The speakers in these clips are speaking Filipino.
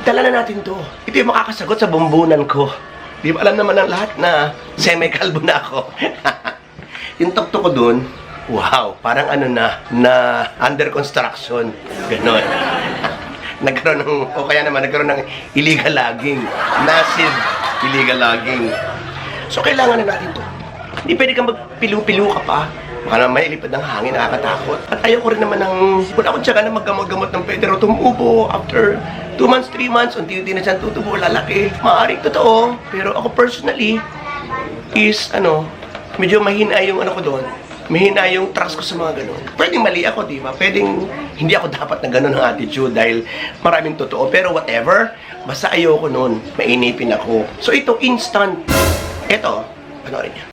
Dala na natin to. Ito yung makakasagot sa bumbunan ko. Di ba alam naman ng lahat na semi-kalbo na ako. yung tuktok ko dun, wow, parang ano na, na under construction. Ganon. nagkaroon ng, o kaya naman nagkaroon ng illegal logging. Massive illegal logging. So kailangan na natin to. Hindi pwede kang magpilu-pilu ka pa. Baka naman may lipad ng hangin, nakakatakot. At ayoko rin naman ng, wala akong tiyaga na maggamot-gamot ng pwede raw tumubo after 2 months, 3 months, unti-unti na siyang tutubo, lalaki. Maaaring totoo. Pero ako personally, is ano, medyo mahina yung ano ko doon. Mahina yung trust ko sa mga ganun. Pwedeng mali ako, di ba? Pwedeng hindi ako dapat na ganun ang attitude dahil maraming totoo. Pero whatever, basta ayoko noon, mainipin ako. So ito, instant. Ito, panoorin niyo.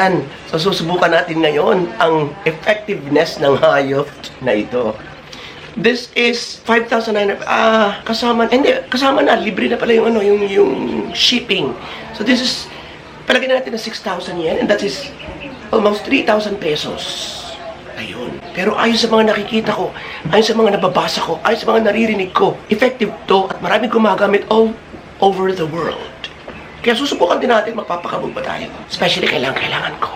Ayan. So susubukan natin ngayon ang effectiveness ng hayop na ito. This is 5,900 ah kasama hindi kasama na libre na pala yung ano yung yung shipping. So this is palagay natin na 6,000 yen and that is almost 3,000 pesos. Ayun. Pero ayon sa mga nakikita ko, ayon sa mga nababasa ko, ayon sa mga naririnig ko, effective to at maraming gumagamit all over the world. Kaya susubukan din natin magpapakabog pa tayo. Especially kailangan kailangan ko.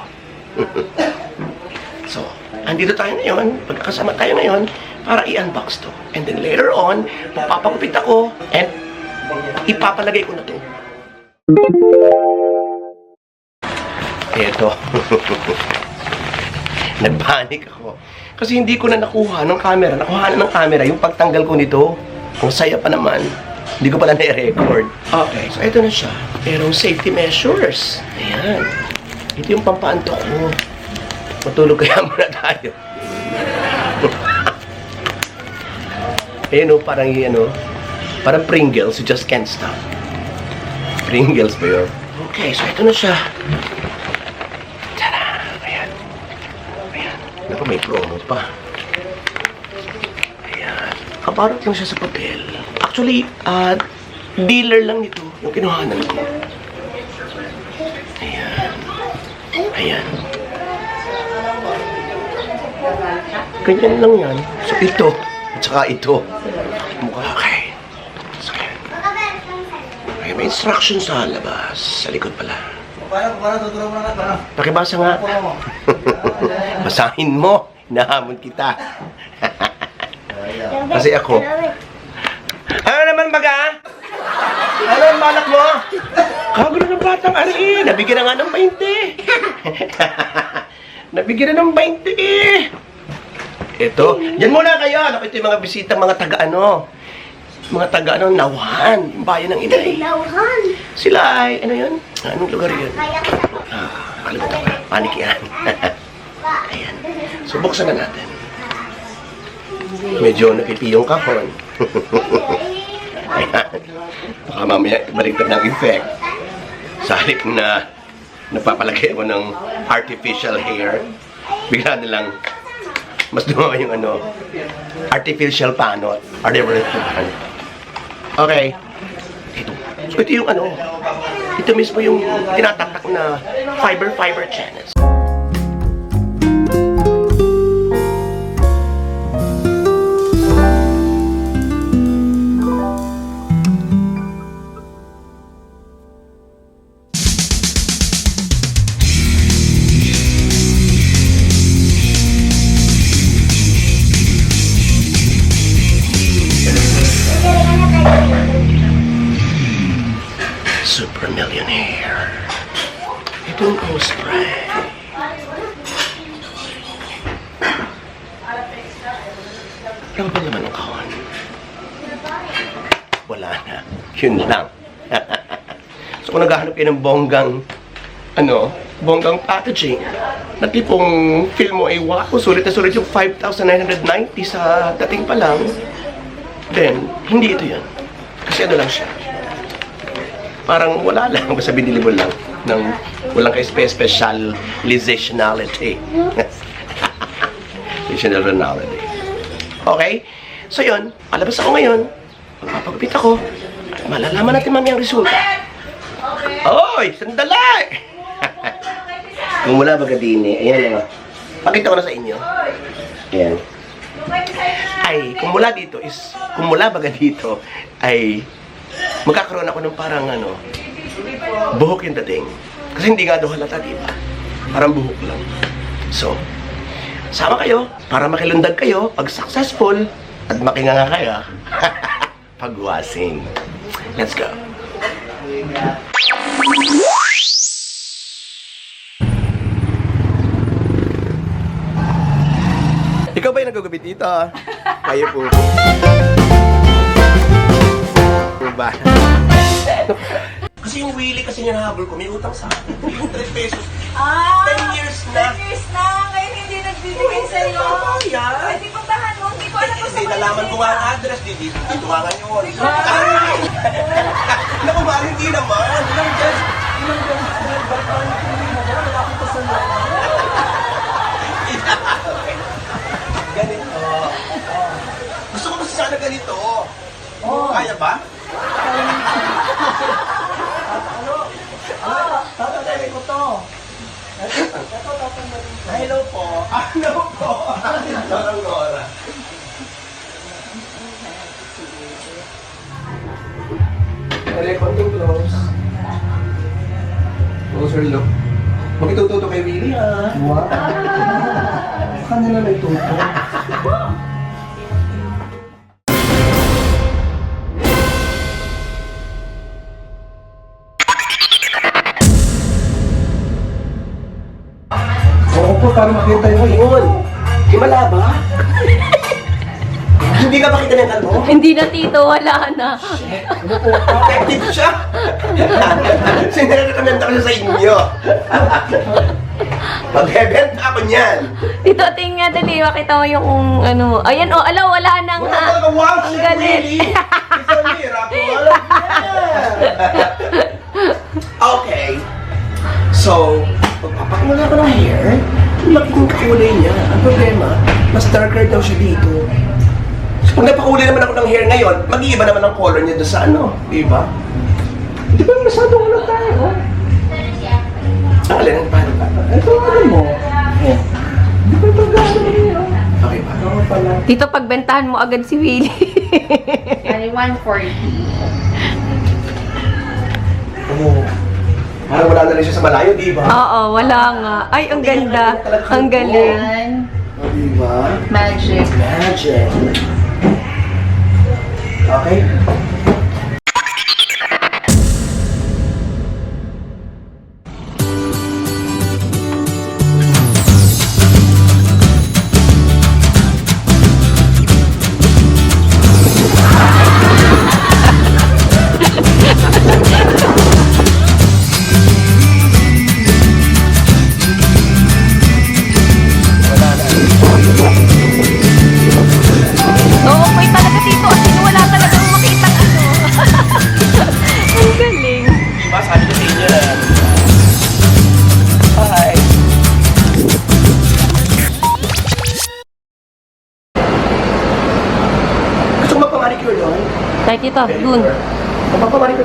so, andito tayo ngayon, pagkakasama tayo ngayon, para i-unbox to. And then later on, magpapagupit ako and ipapalagay ko na to. Eto. Nagpanik ako. Kasi hindi ko na nakuha ng camera. Nakuha na ng camera yung pagtanggal ko nito. Ang saya pa naman. Hindi ko pala na-record. Okay, so ito na siya. Merong safety measures. Ayan. Ito yung pampaantok ko. Matulog kaya muna tayo. Ayun o, parang yung ano, parang Pringles, you just can't stop. Pringles ba yun? Okay, so ito na siya. Tara! Ayan. Ayan. Naku, may promo pa. Ayan. Kaparot lang siya sa papel. Actually, ah, dealer lang nito yung kinuhanan ko. Ayan. Ayan. Ganyan lang yan. So, ito. At saka ito. Mukha. Okay. So. Okay, may instruction sa labas. Sa likod pala. Pakibasa nga. Basahin mo. Hinahamon kita. Kasi ako. Ano naman baga? Ano ang balak mo? Kagulo ng batang ari eh. Nabigyan na nga ng 20. Nabigyan na ng 20 eh. Ito. Yan muna kayo. Naku, ito yung mga bisita, mga taga ano. Mga taga ano, Nauhan. Yung bayan ng Inay. Lauhan. Sila ay, ano yun? Anong lugar yun? Kaya ka sa Ah, kalimutan ko. Panik yan. Ayan. So, buksan na natin. Medyo napipi yung kahon. Baka mamaya baliktad ng effect. Sa halip na napapalagay ako ng artificial hair, bigla na lang mas dumawa yung ano, artificial panot. Artificial panot. Okay. Ito. So, ito yung ano, ito mismo yung tinataktak na fiber-fiber channels. Millionaire. Ito yung Ghost Spray. Ano ba naman kahon? Wala na. Yun lang. so kung naghahanap kayo ng bonggang, ano, bonggang packaging, na tipong feel mo ay wow, sulit na sulit yung 5,990 sa dating pa lang, then, hindi ito yan. Kasi ano lang siya, Parang wala lang, basta binili mo lang. Ng, walang ka-specializationality. Speciality. Okay? So yun, palabas ako ngayon. Magpapagupit ako. At malalaman natin mami ang resulta. Oy, sandali! Kung mula baga din eh, ayan o. Pakita ko na sa inyo. Ayan. Ay, kung mula dito is, kung mula baga dito, ay magkakaroon ako ng parang ano, buhok yung dating. Kasi hindi nga daw halata, di ba? Parang buhok lang. So, sama kayo para makilundag kayo pag successful at makinganga kayo. Pagwasing. Let's go. Ikaw ba yung nagagubit dito? Kayo po. Ba? Kasi yung Willie kasi niya nahabol ko, may utang sa akin. 100 pesos. Ah! 10 years na. 10 years na! Ngayon hindi nagbibigay sa'yo. Oo, yan. Ay, di puntahan mo. Hindi ko alam kung Hindi, nalaman ko nga ang address. Di, di, dito nga ngayon. Ay! Naku, ba, hindi naman. Ilang dyan? Ilang dyan? Ganito. Gusto ko kasi sana ganito. Kaya ba? Tatagayin ko to. Hello po. Ano po? Parang Nora. Rekonting close. Closer look. Magitututo kay Willie ah. Wow. Kanila na ito. Oo para makita yung Yun. Himala ba? Hindi ka makita ng ano? Hindi na tito, wala na. Detective siya. Sinirekomenda ko siya sa inyo. Magbebenta ako niyan. Tito, tingnan dali, makita mo yung ano mo. Ayan, oh, ala, wala nang Wala ha. talaga wow, Ang shit, galit. really. It's a miracle. okay. So, pagpapakmula ko ng hair, laking kulay niya. Ang problema, mas darker daw siya dito. So, pag napakulay naman ako ng hair ngayon, mag-iiba naman ang color niya doon sa ano, di ba? Di ba masyadong ano tayo? oh? Ang alin, ang paano ba? Ito ano mo? Oh. Di ba ito gano'n niyo? Okay pa. Ano pala? Tito, pagbentahan mo agad si Willie. Yan, 140. Ano? Parang wala na rin siya sa malayo, di ba? Oo, wala nga. Ay, ang ganda. Ang galing. Oh, di ba? Magic. Magic. Okay?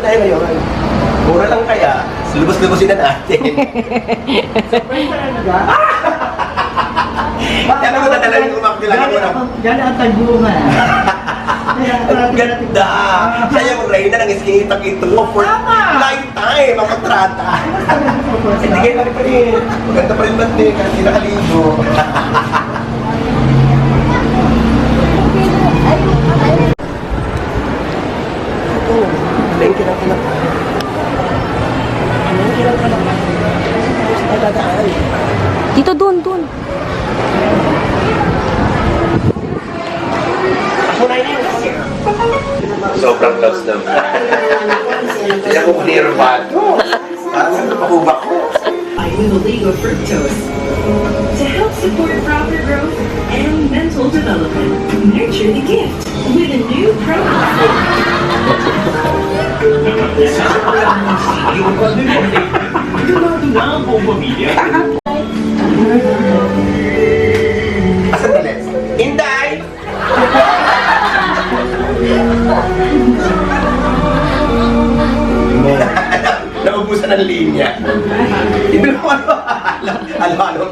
Tayo ngayon. Mura lang kaya, lubos-lubosin na natin. Yan ang matatalang kumakilala ko na. Yan ang tagbungan. Ang ganda! Siya yung reyna ng skate ito for lifetime ang kontrata. Hindi kayo pa rin. Maganda pa rin ba't din kahit hindi nakaligo. Sobrang close naman. Kaya ko panirvado. Parang napahubak ko. Inuligo fructose to help support proper growth and mental development. Nurture the gift with a new protein. Asan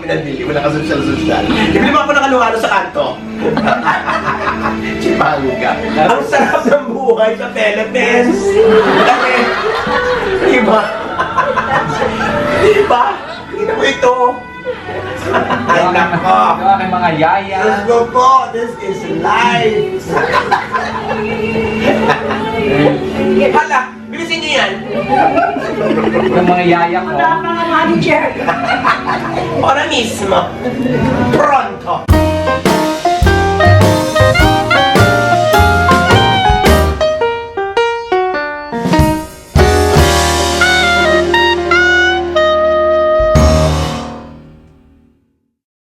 ang pinabili. Wala ka social-social. Ibili mo ako ng halo-halo sa kanto. Chipanga. Ang sarap ng buhay sa Philippines. Kasi, diba? diba? Tingnan mo ito. Ay, nako. Aking mga yaya. Let's go po. This is life. Hala, bilisin niyo yan. Yung mga yaya ko. Ahora mismo. Pronto.